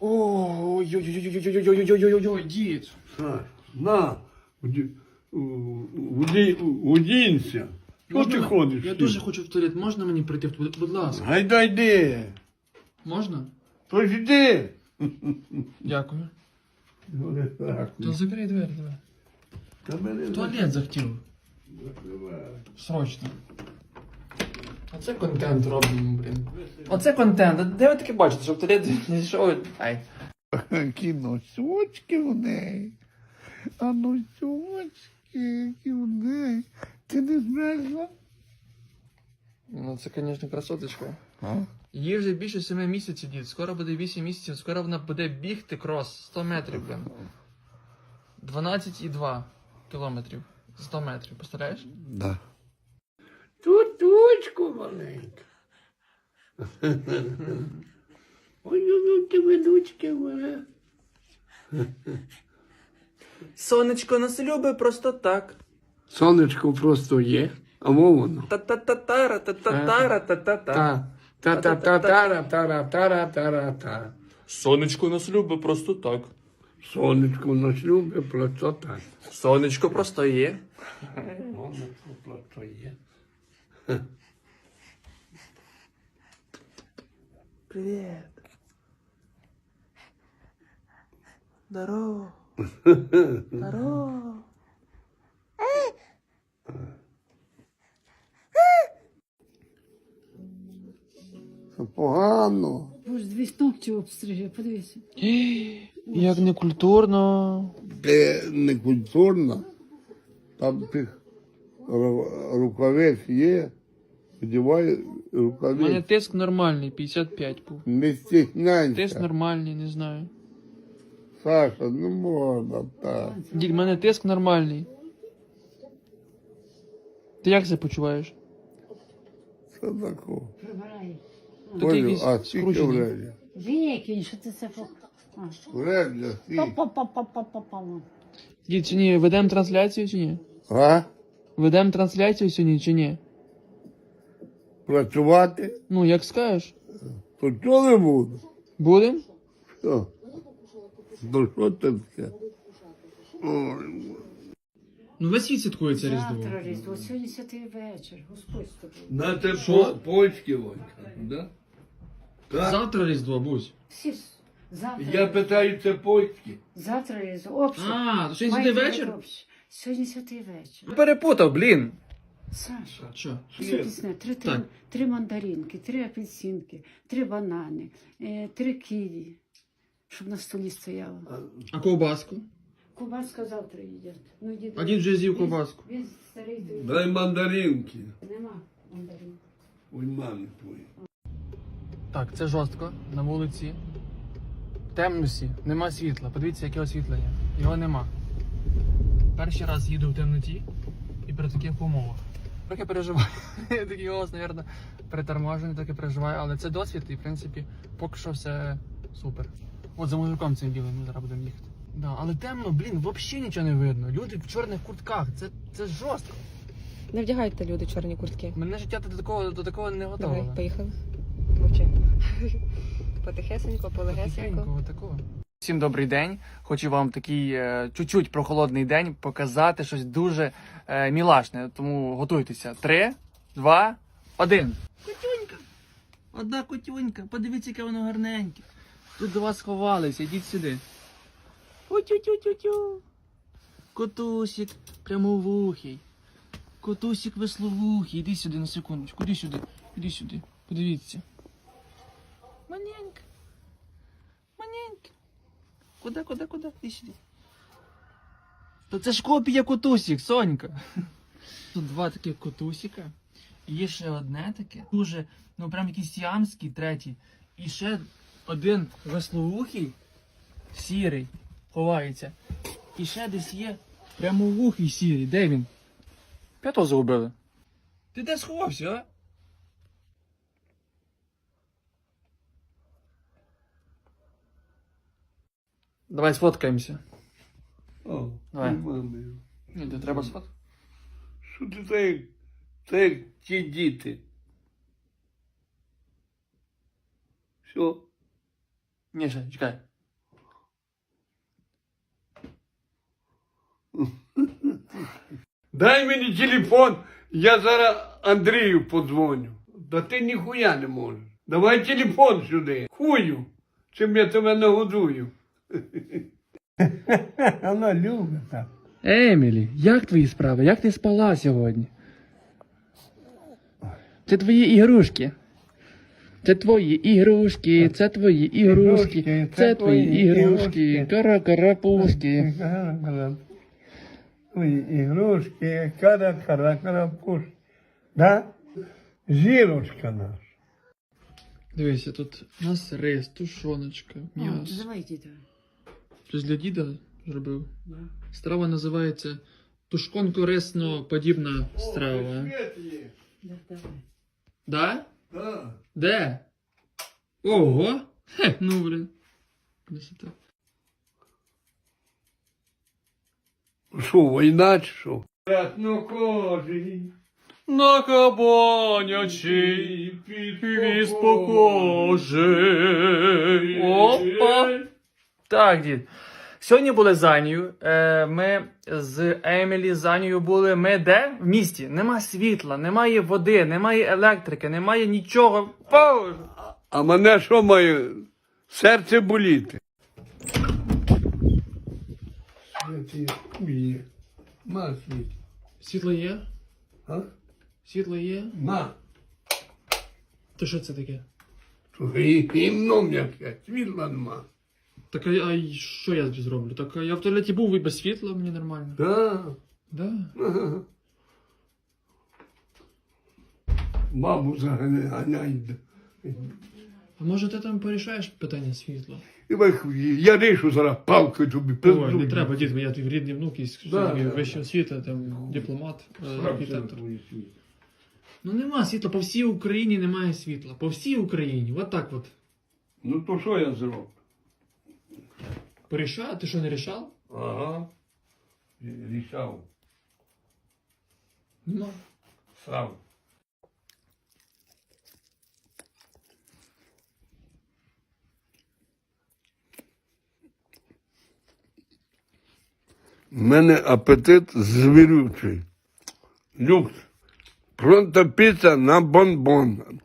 Ой-ой-ой-ой-ой-ой-ой-ой-ой, дід. На, удінься. Що ти ходиш? Я дуже хочу в туалет. Можна мені прийти в туалет? Будь ласка. Гайда йди. Можна? То ж йди. Дякую. То закрий двері, давай. Та В туалет захотів. Срочно. Оце контент робимо, блін. Оце контент. Де ви таке бачите, що в туалет не йшов? Ай. Які носочки в неї. А носочки, які в неї. Ти не змерзла? Ну це, звісно, красоточка. А? Їй вже більше 7 місяців, дід. Скоро буде 8 місяців, скоро вона буде бігти крос 100 метрів, блін. 12,2 кілометрів. 100 метрів, представляєш? Да. Туточку маленька. Ой, ну тебе дочки моя. Сонечко нас любить просто так. Сонечко просто є, а воно. Та-та-та-тара, та-та-тара, та-та-та. Та. Та-та-та-тара, тара, тара, тара, та. Сонечко нас любить просто так. Сонечко нас любить, просто так. Сонечко просто є. Сонечко просто є. Привіт. Здорово. Здорово. Це погано. Боже, дві ногті обстриже, подивися. Як некультурно. Це не культурно. Там тих ру- рукавець є. Одівай У мене тиск нормальний, 55 був. Не Тиск нормальний, не знаю. Саша, не можна так. Дід, в мене тиск нормальний. Ти як себе почуваєш? Це тако. Прибирай. Олю, якісь а скільки скручені. вредя? Викинь, що ти це по... А. Скільки? Па-па-па-па-па-па. Дід, чи ні, ведемо трансляцію чи ні? А? Ведемо трансляцію сьогодні чи ні? Працювати? Ну, як скажеш. То чого не буду? Будем? Що? Ну що це таке? Ой, Ну, весь світ святкує це Завтра Різдво, сьогодні святий вечір, Господь з тобою. На те Що? польські да? Так? Завтра Різдво, будь. Всі ж завтра. Я питаю, це польські? Завтра Різдво. Обще. А, то сьогодні святий вечір? Сьогодні святий вечір. Перепутав, блін. Саша, Що? все пісне. Три, три, Так. три мандаринки, три апельсинки, три банани, е, три ківі, щоб на столі стояло. А ковбаску? Кубаска завтра їдять. Ну, А дід вже з'їв ковбаску. Він старий, то Дай мандаринки. нема мандарин. Ой, мамі твої. Так, це жорстко на вулиці. В темності, нема світла. Подивіться, яке освітлення. Його нема. Перший раз їду в темноті і при таких умовах. Трохи переживаю. Я такий голос, мабуть, приторможений, трохи переживаю, але це досвід і, в принципі, поки що все супер. От за мужиком цим білим ми зараз будемо їхати. Да, але темно, блін, взагалі нічого не видно. Люди в чорних куртках. Це, це жорстко. Не вдягайте люди чорні куртки. Мене життя до такого, до такого не готове. Давай, поїхали. Мовчи. Потихесенько, полегесенько. Тихенького такого. Всім добрий день. Хочу вам такий е, чуть-чуть прохолодний день показати щось дуже е, мілашне. Тому готуйтеся. Три, два, один. Котюнька. Одна котюнька. Подивіться, яке воно гарненьке. Тут до вас сховалися, йдіть сюди. Утю-тю-тю-тю. Котусик прямовухий. Котусик весловухий. Іди сюди на секундочку. Іди сюди. Іди сюди. Подивіться. Маленька. Куди, куди, куди? Сюди. Та це ж копія котусик, Сонька. Тут два таких котусика. І є ще одне таке. Дуже, ну прям якийсь ямський, третій. І ще один веслоухий, сірий, ховається. І ще десь є прямовухий сірий. Де він? П'ятого загубили. Ти де сховався, а? Давай сфоткаємося. О, Давай. Ні, ну, ти треба сфоткати. Що ти так, Це як ті діти? Все. Ні, ще, чекай. Дай мені телефон, я зараз Андрію подзвоню. Да ти ніхуя не можеш. Давай телефон сюди. Хую, чим я тебе нагодую. Вона любить так. Емілі, як твої справи? Як ти спала сьогодні? Це твої ігрушки. Це твої ігрушки, це твої ігрушки, це твої ігрушки, кара-карапузки. Ой, ігрушки, кара кара карапуш. Да? Зірочка наша. Дивися, тут у нас рис, тушоночка, м'ясо. давай, діда. Хтось для діда зробив. Да. Страва називається тушконко-ресно подібна страва. Да, давай. Да? Да. Де? Ого! Хе, ну блін. Красота. Що, війна чи що? Ну, кожен. На кабанячий віз похожий. Опа! Так, дід. Сьогодні були з Анією. Е, ми з Емілі з Анією були. Ми де? В місті. Нема світла, немає води, немає електрики, немає нічого. Боже! А мене що має серце боліти? Ма світ. Світло є? А? Світло є? Ма. То що це таке? Гімном яке, світла нема. Так а, а й що я тобі зроблю? Так я в туалеті був і без світла, мені нормально. Да. Да. Маму заганяй. А може ти там порішаєш питання світла? Я рішу зараз палкою тобі. Ой, не треба, дід, я твій рідний внук і Да, да, да, вища освіта, там дипломат, е, архітектор. Ну нема світла, по всій Україні немає світла. По всій Україні. От так от. Ну то що я зроблю? Порішав? Ти що не рішав? Ага. Рішав. Нема. Сам. У мене апетит звірючий. Люкс. Пронта піца на бонбон.